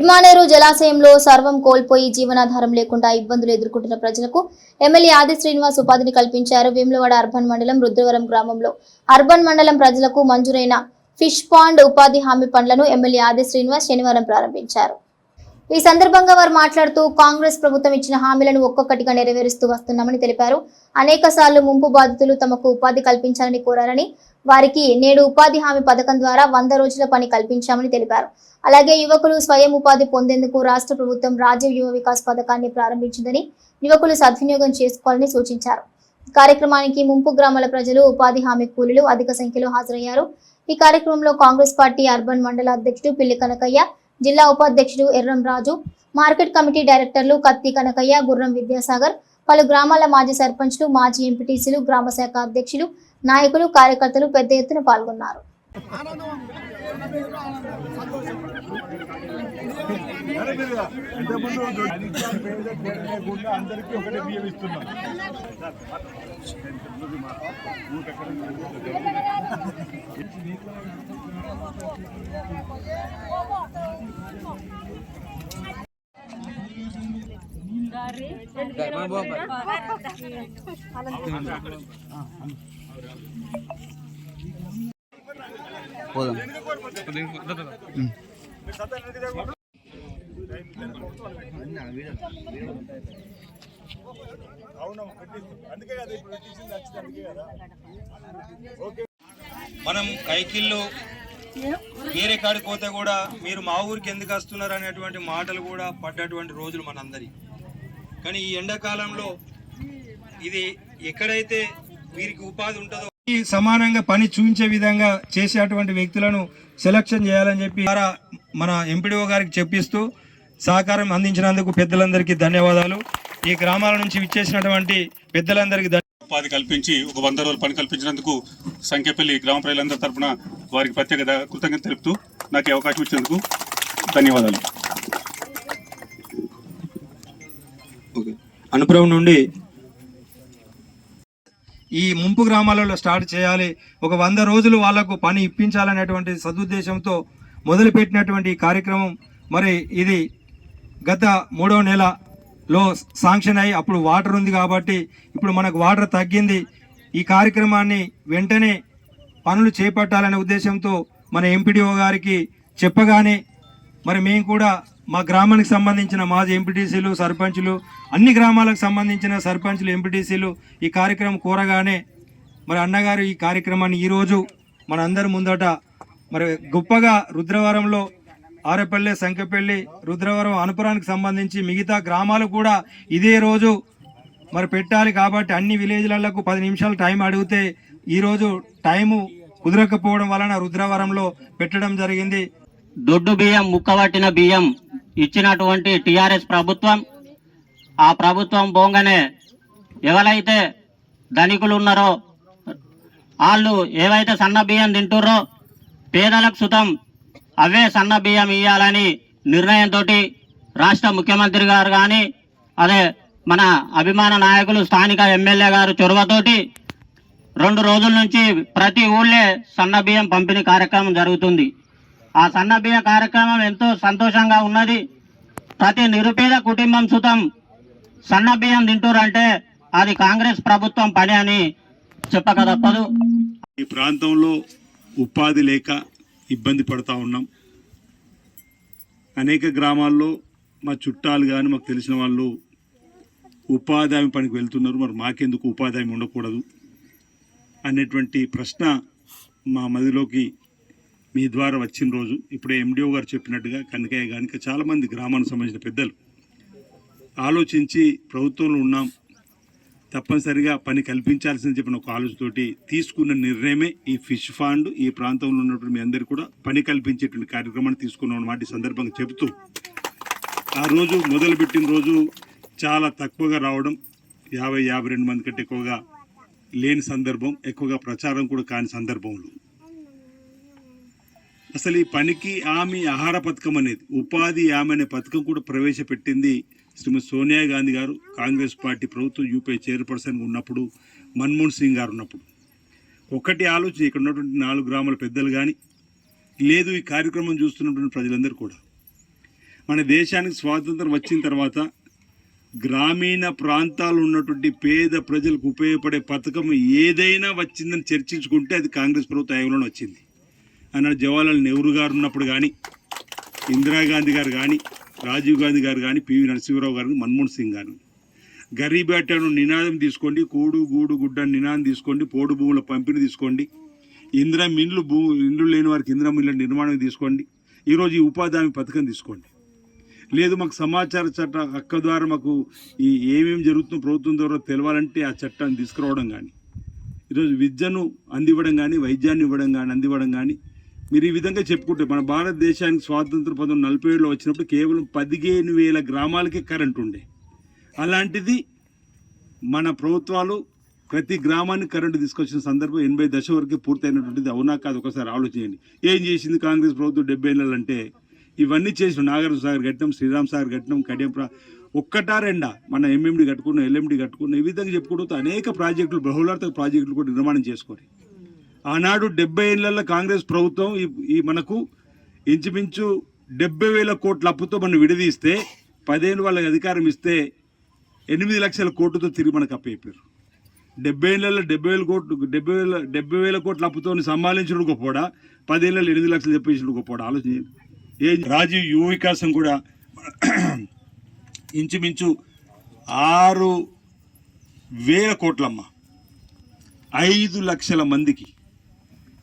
మిడ్మానేరు జలాశయంలో సర్వం కోల్పోయి జీవనాధారం లేకుండా ఇబ్బందులు ఎదుర్కొంటున్న ప్రజలకు ఎమ్మెల్యే ఆది శ్రీనివాస్ ఉపాధిని కల్పించారు. వేములవాడ అర్బన్ మండలం రుద్రవరం గ్రామంలో అర్బన్ మండలం ప్రజలకు మంజూరైన ఫిష్ పాండ్ ఉపాధి హామీ పనులను ఎమ్మెల్యే ఆది శ్రీనివాస్ శనివారం ప్రారంభించారు. ఈ సందర్భంగా వారు మాట్లాడుతూ కాంగ్రెస్ ప్రభుత్వం ఇచ్చిన హామీలను ఒక్కొక్కటిగా నెరవేరుస్తూ వస్తున్నామని తెలిపారు. అనేక సార్లు ముంపు బాధితులు తమకు ఉపాధి కల్పించాలని కోరారని వారికి నేడు ఉపాధి హామీ పథకం ద్వారా వంద రోజుల పని కల్పించామని తెలిపారు. అలాగే యువకులు స్వయం ఉపాధి పొందేందుకు రాష్ట్ర ప్రభుత్వం రాజీవ్ యువ వికాస్ పథకాన్ని ప్రారంభించిందని యువకులు సద్వినియోగం చేసుకోవాలని సూచించారు. కార్యక్రమానికి ముంపు గ్రామాల ప్రజలు ఉపాధి హామీ కూలీలు అధిక సంఖ్యలో హాజరయ్యారు. ఈ కార్యక్రమంలో కాంగ్రెస్ పార్టీ అర్బన్ మండల అధ్యక్షుడు పిల్లి కనకయ్య జిల్లా ఉపాధ్యక్షుడు ఎర్రం రాజు మార్కెట్ కమిటీ డైరెక్టర్లు కత్తి కనకయ్య గుర్రం విద్యాసాగర్ పలు గ్రామాల మాజీ సర్పంచ్లు మాజీ ఎంపీటీసీలు గ్రామ శాఖ అధ్యక్షులు నాయకులు కార్యకర్తలు పెద్ద ఎత్తున పాల్గొన్నారు. మనం కైకిళ్ళు వేరే కాడికి పోతే కూడా మీరు మా ఊరికి ఎందుకు వస్తున్నారు అనేటువంటి మాటలు కూడా పడ్డటువంటి రోజులు మనందరి. కానీ ఈ ఎండాకాలంలో ఇది ఎక్కడైతే వీరికి ఉపాధి ఉంటుందో సమానంగా పని చూపించే విధంగా చేసేటువంటి వ్యక్తులను సెలక్షన్ చేయాలని చెప్పి మన ఎంపీడీఓ గారికి చెప్పిస్తూ సహకారం అందించినందుకు పెద్దలందరికీ ధన్యవాదాలు. ఈ గ్రామాల నుంచి విచ్చేసినటువంటి పెద్దలందరికీ ఉపాధి కల్పించి ఒక వంద రోజులు పని కల్పించినందుకు సంఖ్యపల్లి గ్రామ ప్రజలందరి తరఫున వారికి ప్రత్యేక కృతజ్ఞత తెలుపుతూ నాకు అవకాశం ఇచ్చినందుకు ధన్యవాదాలు. అనుపురం నుండి ఈ ముంపు గ్రామాలలో స్టార్ట్ చేయాలి. ఒక వంద రోజులు వాళ్ళకు పని ఇప్పించాలనేటువంటి సదుద్దేశంతో మొదలుపెట్టినటువంటి కార్యక్రమం మరి ఇది గత మూడో నెలలో శాంక్షన్ అయ్యి అప్పుడు వాటర్ ఉంది కాబట్టి ఇప్పుడు మనకు వాటర్ తగ్గింది. ఈ కార్యక్రమాన్ని వెంటనే పనులు చేపట్టాలనే ఉద్దేశంతో మన ఎంపీడీఓ గారికి చెప్పగానే మరి మేము కూడా మా గ్రామానికి సంబంధించిన మాజీ ఎంపీటీసీలు సర్పంచులు అన్ని గ్రామాలకు సంబంధించిన సర్పంచులు ఎంపీటీసీలు ఈ కార్యక్రమం కోరగానే మరి అన్నగారు ఈ కార్యక్రమాన్ని ఈరోజు మన అందరి ముందట మరి గొప్పగా రుద్రవరంలో ఆరేపల్లి సంకెపల్లి రుద్రవరం అనుపురానికి సంబంధించి మిగతా గ్రామాలు కూడా ఇదే రోజు మరి పెట్టాలి కాబట్టి అన్ని విలేజ్లకు పది నిమిషాలు టైం అడిగితే ఈరోజు టైము కుదరకపోవడం వలన రుద్రవరంలో పెట్టడం జరిగింది. దొడ్డు బియ్యం ముక్కబట్టిన బియ్యం ఇచ్చినటువంటి టిఆర్ఎస్ ప్రభుత్వం ఆ ప్రభుత్వం పోగానే ఎవరైతే ధనికులు ఉన్నారో వాళ్ళు ఏవైతే సన్న బియ్యం తింటుర్రో పేదలకు సుతం అవే సన్న బియ్యం ఇవ్వాలని నిర్ణయంతో రాష్ట్ర ముఖ్యమంత్రి గారు కానీ అదే మన అభిమాన నాయకులు స్థానిక ఎమ్మెల్యే గారు చొరవతోటి రెండు రోజుల నుంచి ప్రతి ఊళ్ళే సన్న బియ్యం పంపిణీ కార్యక్రమం జరుగుతుంది. ఆ సన్న బియ్య కార్యక్రమం ఎంతో సంతోషంగా ఉన్నది. ప్రతి నిరుపేద కుటుంబం సుతం సన్న బియ్యం తింటూరంటే అది కాంగ్రెస్ ప్రభుత్వం పని అని చెప్పక తప్పదు. ఈ ప్రాంతంలో ఉపాధి లేక ఇబ్బంది పడుతూ ఉన్నాం. అనేక గ్రామాల్లో మా చుట్టాలు కానీ మాకు తెలిసిన వాళ్ళు ఉపాధి హామీ పనికి వెళ్తున్నారు. మరి మాకెందుకు ఉపాధి హామీ ఉండకూడదు? అనేటువంటి ప్రశ్న మా మదిలోకి మీ ద్వారా వచ్చిన రోజు ఇప్పుడే ఎండిఓ గారు చెప్పినట్టుగా కనకయ్య కానీ చాలామంది గ్రామానికి సంబంధించిన పెద్దలు ఆలోచించి ప్రభుత్వంలో ఉన్నాం. తప్పనిసరిగా పని కల్పించాల్సిందని చెప్పిన ఒక ఆలోచనతోటి తీసుకున్న నిర్ణయమే ఈ ఫిష్ ఫండ్. ఈ ప్రాంతంలో ఉన్నటువంటి మీ అందరికీ కూడా పని కల్పించేటువంటి కార్యక్రమాన్ని తీసుకున్నాం అన్నమాట ఈ సందర్భంగా చెబుతూ ఆ రోజు మొదలుపెట్టిన రోజు చాలా తక్కువగా రావడం యాభై యాభై రెండు మంది కంటే ఎక్కువగా లేని సందర్భం ఎక్కువగా ప్రచారం కూడా కాని సందర్భంలో అసలు ఈ పనికి ఆమె ఆహార పథకం అనేది ఉపాధి ఆమె అనే పథకం కూడా ప్రవేశపెట్టింది శ్రీమతి సోనియా గాంధీ గారు కాంగ్రెస్ పార్టీ ప్రభుత్వం యూపీఐ చైర్పర్సన్గా ఉన్నప్పుడు మన్మోహన్ సింగ్ గారు ఉన్నప్పుడు. ఒకటి ఆలోచన ఇక్కడ ఉన్నటువంటి నాలుగు గ్రామాల పెద్దలు కానీ లేదు ఈ కార్యక్రమం చూస్తున్నటువంటి ప్రజలందరూ కూడా. మన దేశానికి స్వాతంత్రం వచ్చిన తర్వాత గ్రామీణ ప్రాంతాలు ఉన్నటువంటి పేద ప్రజలకు ఉపయోగపడే పథకం ఏదైనా వచ్చిందని చర్చించుకుంటే అది కాంగ్రెస్ ప్రభుత్వ హయాంలోనే వచ్చింది. అన్నాడు జవహర్లాల్ నెహ్రూ గారు ఉన్నప్పుడు కానీ ఇందిరాగాంధీ గారు కానీ రాజీవ్ గాంధీ గారు కానీ పివి నరసింహరావు గారు మన్మోహన్ సింగ్ గారు. గరీబేటను నినాదం తీసుకోండి కూడు గూడు గుడ్డ నినాదం తీసుకోండి పోడు భూముల పంపిణీ తీసుకోండి ఇందిరా మిన్లు భూ ఇండ్లు లేని వారికి ఇందిరా మిన్ల నిర్మాణం తీసుకోండి ఈరోజు ఈ ఉపాధి హామీ పథకం తీసుకోండి. లేదు మాకు సమాచార చట్ట హక్క ద్వారా మాకు ఈ ఏమేమి జరుగుతుందో ప్రభుత్వం ద్వారా తెలవాలంటే ఆ చట్టాన్ని తీసుకురావడం కానీ ఈరోజు విద్యను అందివ్వడం కానీ వైద్యాన్ని ఇవ్వడం కానీ అందివ్వడం కానీ మీరు ఈ విధంగా చెప్పుకుంటే మన భారతదేశానికి స్వాతంత్ర పంతొమ్మిది నలభై ఏడులో వచ్చినప్పుడు కేవలం పదిహేను వేల గ్రామాలకే కరెంట్ ఉండే. అలాంటిది మన ప్రభుత్వాలు ప్రతి గ్రామానికి కరెంటు తీసుకొచ్చిన సందర్భం ఎనభై దశ వరకు పూర్తయినటువంటిది అవునా కాదు ఒకసారి ఆలోచించండి. ఏం చేసింది కాంగ్రెస్ ప్రభుత్వం డెబ్బై ఏళ్ళంటే ఇవన్నీ చేసిన నాగార్జున సాగర్ కట్టినాం శ్రీరామ్ సాగర్ కట్టినాం కడియంప్ర ఒక్కటా రెండా మన ఎంఎండి కట్టుకున్న ఎల్ఎండి కట్టుకున్న ఈ విధంగా చెప్పుకుంటూ అనేక ప్రాజెక్టులు బహుళార్థక ప్రాజెక్టులు కూడా నిర్మాణం చేసుకోవాలి ఆనాడు డెబ్బై ఏళ్ళల్లో కాంగ్రెస్ ప్రభుత్వం ఈ మనకు ఇంచుమించు డెబ్బై వేల కోట్ల అప్పుతో మనం విడదీస్తే పదిహేను వాళ్ళకి అధికారం ఇస్తే ఎనిమిది లక్షల కోట్లతో తిరిగి మనకు అప్పయిపోయారు డెబ్బై ఏళ్ళలో డెబ్బై వేల కోట్లు డెబ్బై వేల డెబ్బై వేల కోట్ల అప్పుతో సంభాళించడం గొప్పడా పదేళ్ళలో ఎనిమిది లక్షలు చెప్పించడం గొప్పడా ఆలోచన ఏ రాజీవ్ యువ వికాసం కూడా ఇంచుమించు ఆరు వేల కోట్లమ్మ. ఐదు లక్షల మందికి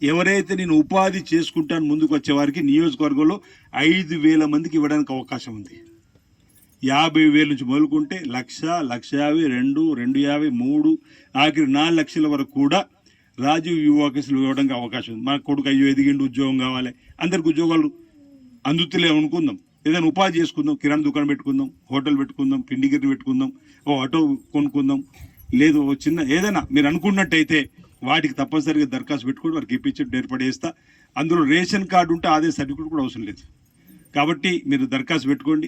ఎవరైతే నేను ఉపాధి చేసుకుంటాను ముందుకు వచ్చే వారికి నియోజకవర్గంలో ఐదు వేల మందికి ఇవ్వడానికి అవకాశం ఉంది. యాభై వేల నుంచి మొదలుకుంటే లక్ష లక్ష యాభై రెండు రెండు యాభై మూడు ఆఖరి నాలుగు లక్షల వరకు కూడా రాజీవ్ యువకసులు ఇవ్వడానికి అవకాశం ఉంది. మా కొడుకు అయ్యో ఎదిగిండు ఉద్యోగం కావాలి. అందరికి ఉద్యోగాలు అందుతులే అనుకుందాం. ఏదైనా ఉపాధి చేసుకుందాం. కిరాణా దుకాణం పెట్టుకుందాం హోటల్ పెట్టుకుందాం పిండి గిరిని పెట్టుకుందాం ఓ ఆటో కొనుక్కుందాం. లేదు చిన్న ఏదైనా మీరు అనుకున్నట్టయితే వాటికి తప్పనిసరిగా దరఖాస్తు పెట్టుకొని వారికి ఇప్పించి ఏర్పడేస్తా అందులో రేషన్ కార్డు ఉంటే అదే సర్టిఫికేట్ కూడా అవసరం లేదు. కాబట్టి మీరు దరఖాస్తు పెట్టుకోండి.